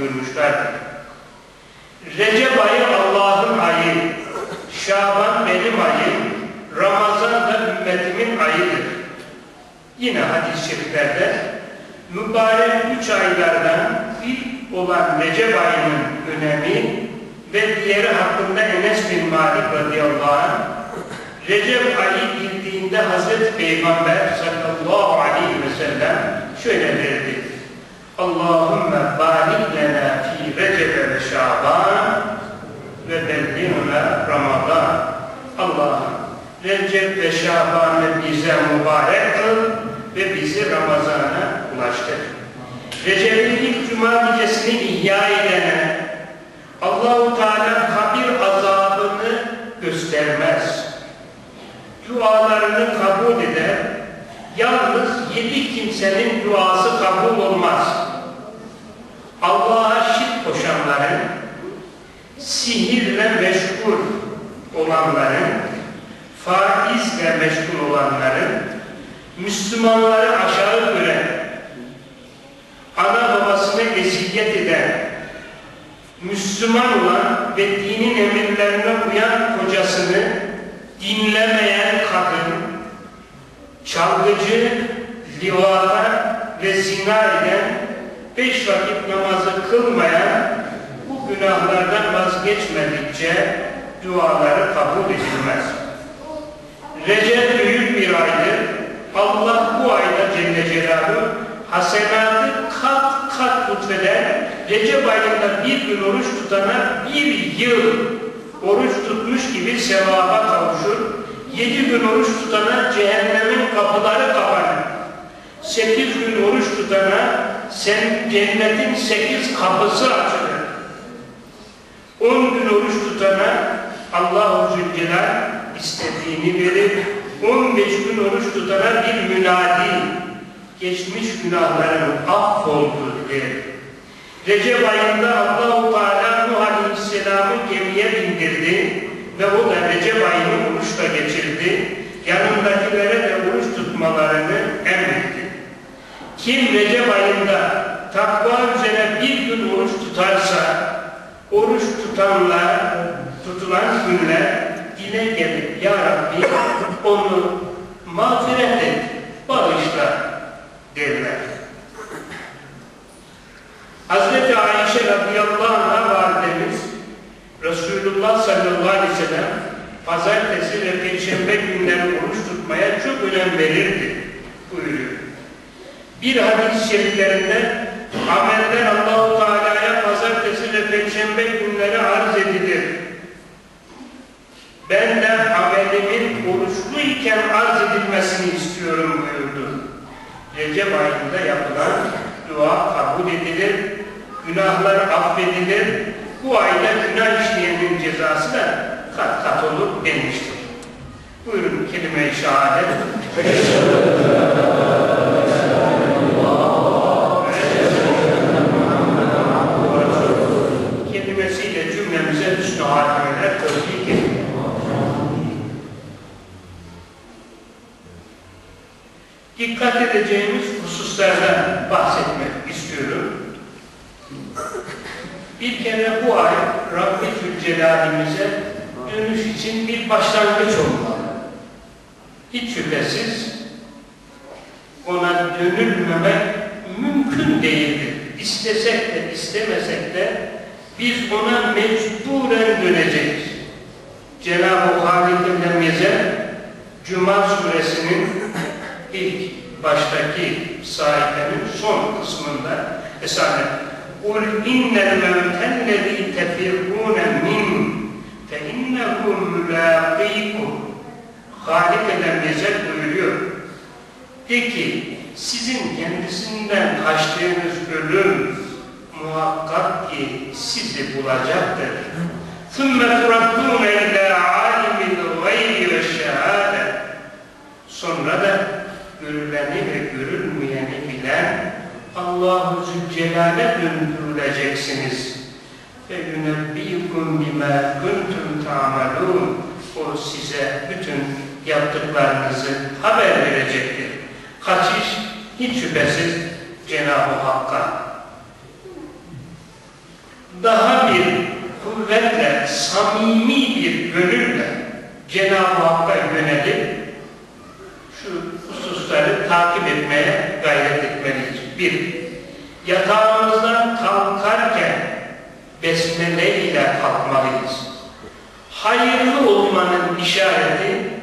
buyurmuşlardır. Recep ayı Allah'ın ayı, Şaban benim ayım, Ramazan da ümmetimin ayıdır. Yine hadis-i şeriflerde mübarek üç aylardan ilk olan Recep ayının önemi ve diğeri hakkında Enes bin Malik radıyallahu anh Recep ayı girdiğinde Hazreti Peygamber sallallahu aleyhi ve sellem şöyle derdi. Allahümme barik lena fi Recep ve Şaban ve belliğuna Ramazan. Allah'ım Recep ve Şaban'ı bize mübarek kıl ve bizi Ramazan'a ulaştır. Recep'in ilk cuma gecesini ihya edene Allahu Teala kabir azabını göstermez. Dualarını kabul eder. Yalnız yedi kimsenin duası kabul olmaz. Allah'a şirk koşanların, sihirle meşgul olanların, faizle meşgul olanların, Müslümanları aşağı gören, ana babasını eziyet eden, Müslüman olan ve dinin emirlerine uyan kocasını dinlemeyen kadın, çalgıcı, livata ve zina eden, beş vakit namazı kılmayan bu günahlardan vazgeçmedikçe duaları kabul edilmez. Recep büyük bir aydır. Allah bu ayda Celle Celaluhu hasenatı kat kat lütfeder. Recep ayında bir gün oruç tutana bir yıl oruç tutmuş gibi sevaba kavuşur. Yedi gün oruç tutana cehennemin kapıları kapanır. Sekiz gün oruç tutana sen cennetin sekiz kapısı açılır. On gün oruç tutana Allah-u Zülcelal istediğini verir. On beş gün oruç tutana bir münadi geçmiş günahların affoldu der. Recep ayında Allah-u Teala Nuh Aleyhisselam'ı gemiye bindirdi ve o da Recep ayını oruçla geçirdi. Yanındakilere de oruç tutmalarını emretti. Kim Recep ayında takva üzere bir gün oruç tutarsa oruç tutanlar, tutulan günler dile gelip Ya Rabbi onu mağfiret et, bağışla derler. Hazreti Ayşe radıyallahu anh validemiz Resulullah sallallahu aleyhi ve sellem pazartesi ve perşembe günleri oruç tutmaya çok önem verirdi buyuruyor. Bir hadis-i şeriflerinde ameller Allahu Teala'ya pazartesi ve perşembe günleri arz edilir. Ben de amelimin oruçlu iken arz edilmesini istiyorum buyurdu. Recep ayında yapılan dua kabul edilir, günahlar affedilir, bu ayda günah işleyenin cezası da kat kat olur denmiştir. Buyurun kelime-i şehadet. Hiç şüphesiz ona dönülmemek mümkün değildir. İstesek de istemesek de biz ona mecburen döneceğiz. Cenab-ı Halik-i Lemyezer Cuma suresinin ilk baştaki sayfenin son kısmında esane قُلْ اِنَّ الْمَوْتَ الَّذ۪ي تَفِرُّونَ مِنْ فَاِنَّهُ مُلَاقِيكُمْ Halik eden Yezer buyuruyor. De ki, sizin kendisinden kaçtığınız ölüm muhakkak ki sizi bulacaktır. ثُمَّ تُرَدُّونَ اِلَى عَالِمِ الْغَيْبِ وَالشَّهَادَةِ Sonra da görüleni ve görülmeyeni bilen Allah-u Zülcelal'e döndürüleceksiniz. Ve yunebbiyikum bima kuntum ta'malun. O size bütün yaptıklarınızı haber verecektir. Kaçış hiç şüphesiz Cenab-ı Hakk'a. daha bir kuvvetle, samimi bir gönülle Cenab-ı Hakk'a yönelip şu hususları takip etmeye gayret etmeliyiz. Bir, yatağımızdan kalkarken besmele ile kalkmalıyız. Hayırlı olmanın işareti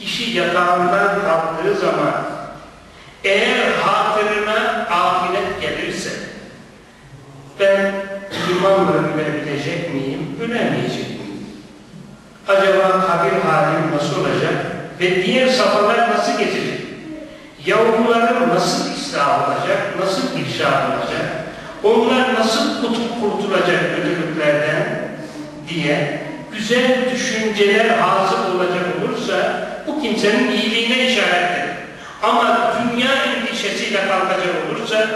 kişi yatağından kalktığı zaman eğer hatırına ahiret gelirse ben imanla ölebilecek miyim, ölemeyecek miyim? Acaba kabir halim nasıl olacak ve diğer safhalar nasıl geçecek? Yavrularım nasıl ıslah olacak, nasıl irşad olacak? Onlar nasıl kurtulacak kötülüklerden diye güzel düşünceler hasıl olacak olursa kimsenin iyiliğine işarettir. Ama dünya endişesiyle kalkacak olursa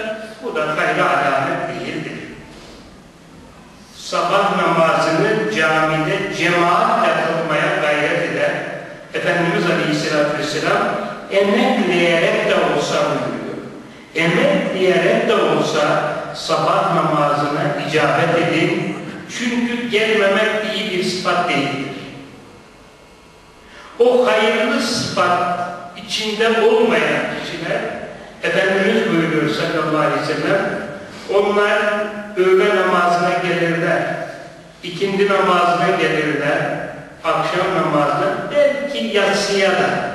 bu da hayra alamet değildir. Sabah namazını camide cemaatle kılmaya gayret eder. Efendimiz Aleyhisselatü Vesselam emekleyerek de olsa buyuruyor. Emekleyerek de olsa sabah namazına icabet edin. Çünkü gelmemek iyi bir sıfat değildir. O hayırlı sıfat içinde olmayan kişiler Efendimiz buyuruyor sallallahu aleyhi ve sellem onlar öğle namazına gelirler, ikindi namazına gelirler, akşam namazına, belki yatsıya da.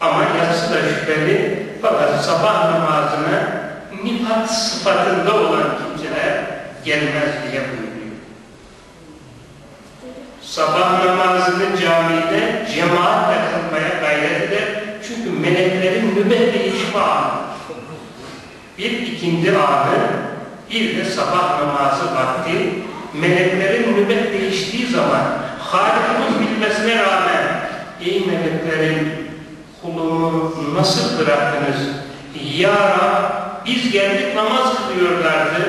Ama yatsı da şüpheli, fakat sabah namazına nifat sıfatında olan kimseler gelmez diye buyuruyor. Sabah namazını camide cemaatle kılmaya gayret eder. Çünkü meleklerin nübet değişme anı. Bir ikindi anı, bir de sabah namazı vakti. Meleklerin nübet değiştiği zaman Halik'in bilmesine rağmen ey meleklerin kulumu nasıl bıraktınız? Ya Rab, biz geldik namaz kılıyorlardı.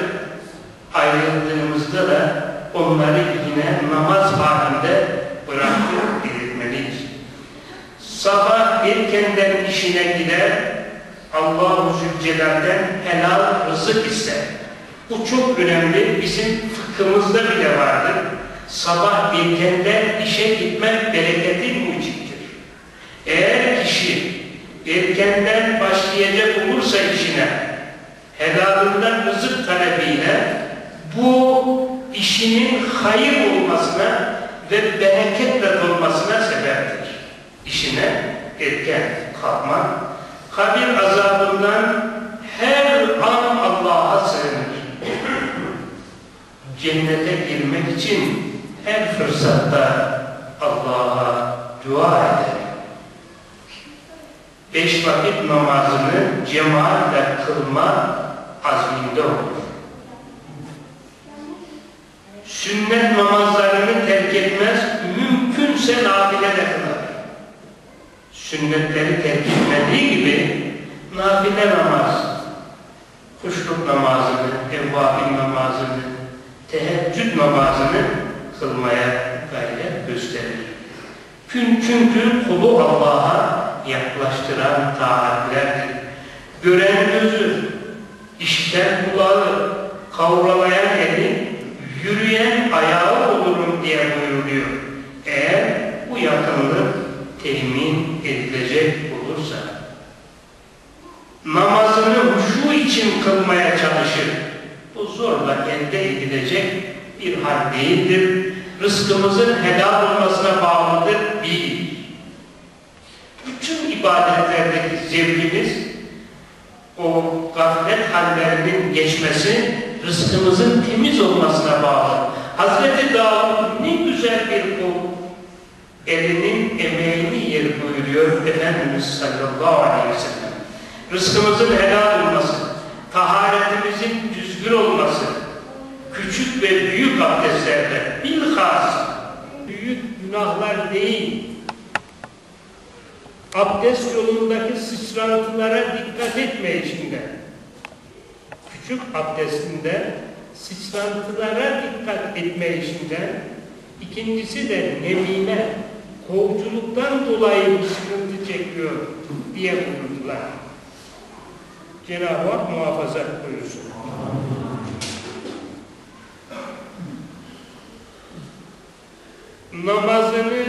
Ayrıldığımızda da onları yine namaz halinde bıraktık belirtmeliyiz. Sabah erkenden işine gider, Allah-u Zülcelal'den helal rızık ister. Bu çok önemli, bizim fıkhımızda bile vardır. Sabah erkenden işe gitmek bereketin mucittir. Eğer kişi erkenden başlayacak olursa işine, helalından rızık talebiyle bu işinin hayır olmasına ve bereketle dolmasına sebeptir. İşine erken kalkmak, kabir azabından her an Allah'a sığınır. Cennete girmek için her fırsatta Allah'a dua eder. Beş vakit namazını cemaatle kılma azminde olur sünnet namazlarını terk etmez, mümkünse nafile de kılar. Sünnetleri terk etmediği gibi nafile namaz, kuşluk namazını, evvabin namazını, teheccüd namazını kılmaya gayret gösterir. Çünkü kulu Allah'a yaklaştıran taatlerdir. Gören gözü, işiten kulağı, kavralayan eli, yürüyen ayağı olurum diye buyuruyor. Eğer bu yakınlık temin edilecek olursa namazını huşu için kılmaya çalışır. Bu zorla elde edilecek bir hal değildir. Rızkımızın helal olmasına bağlıdır. Bir. Bütün ibadetlerdeki zevkimiz o gaflet hallerinin geçmesi rızkımızın temiz bağlı. Hazreti Davud ne güzel bir kul. Elinin emeğini yer buyuruyor Efendimiz sallallahu aleyhi ve sellem. Rızkımızın helal olması, taharetimizin düzgün olması, küçük ve büyük abdestlerde bilhas büyük günahlar değil, abdest yolundaki sıçrantılara dikkat etme içinde küçük abdestinde sıçrantılara dikkat etme işinden, ikincisi de nemine, kovculuktan dolayı bir sıkıntı çekiyor diye buyurdular. Cenab-ı Hak muhafaza buyursun. Namazını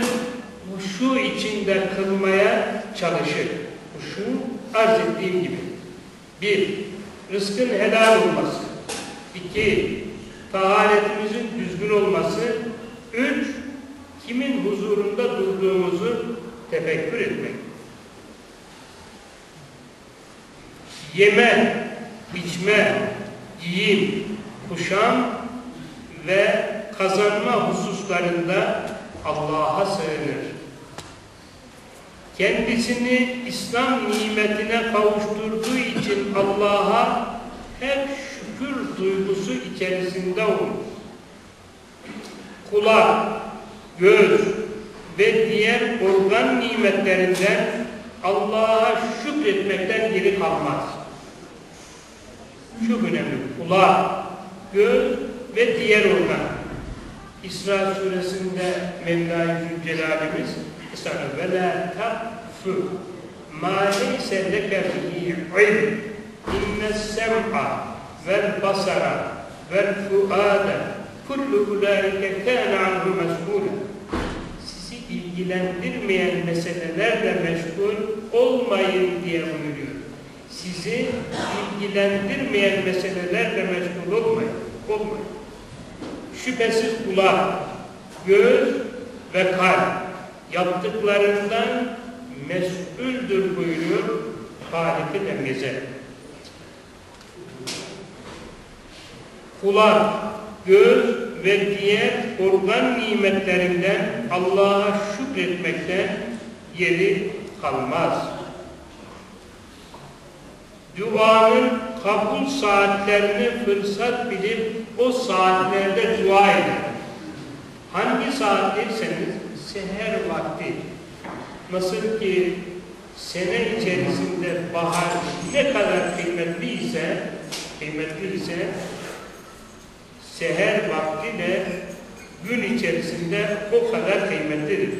huşu içinde kılmaya çalışır. Huşu arz ettiğim gibi. Bir, rızkın helal olması. İki, taharetimizin düzgün olması. Üç, kimin huzurunda durduğumuzu tefekkür etmek. Yeme, içme, giyim, kuşam ve kazanma hususlarında Allah'a sığınır. Kendisini İslam nimetine kavuşturduğu için Allah'a hep şükür duygusu içerisinde olur. Kulak, göz ve diğer organ nimetlerinden Allah'a şükretmekten geri kalmaz. Çok önemli. Kulak, göz ve diğer organ. İsra suresinde Mevla-i Zülcelal'imiz Estağfirullah ve la takfu ma leyse leke fihi ilm inne sem'a vel basara vel fuada kullu ulaike kâne anhu mes'ûle sizi ilgilendirmeyen meselelerle meşgul olmayın diye buyuruyor. Sizi ilgilendirmeyen meselelerle meşgul olmayın. Olmayın. Şüphesiz kulak, göz ve kalp yaptıklarından mesuldür buyuruyor Halik-i. Kulak, göz ve diğer organ nimetlerinden Allah'a şükretmekten yeri kalmaz. Duanın kabul saatlerini fırsat bilip o saatlerde dua edin. Hangi saatteyseniz seher vakti. Nasıl ki sene içerisinde bahar ne kadar kıymetli ise, kıymetli ise seher vakti de gün içerisinde o kadar kıymetlidir.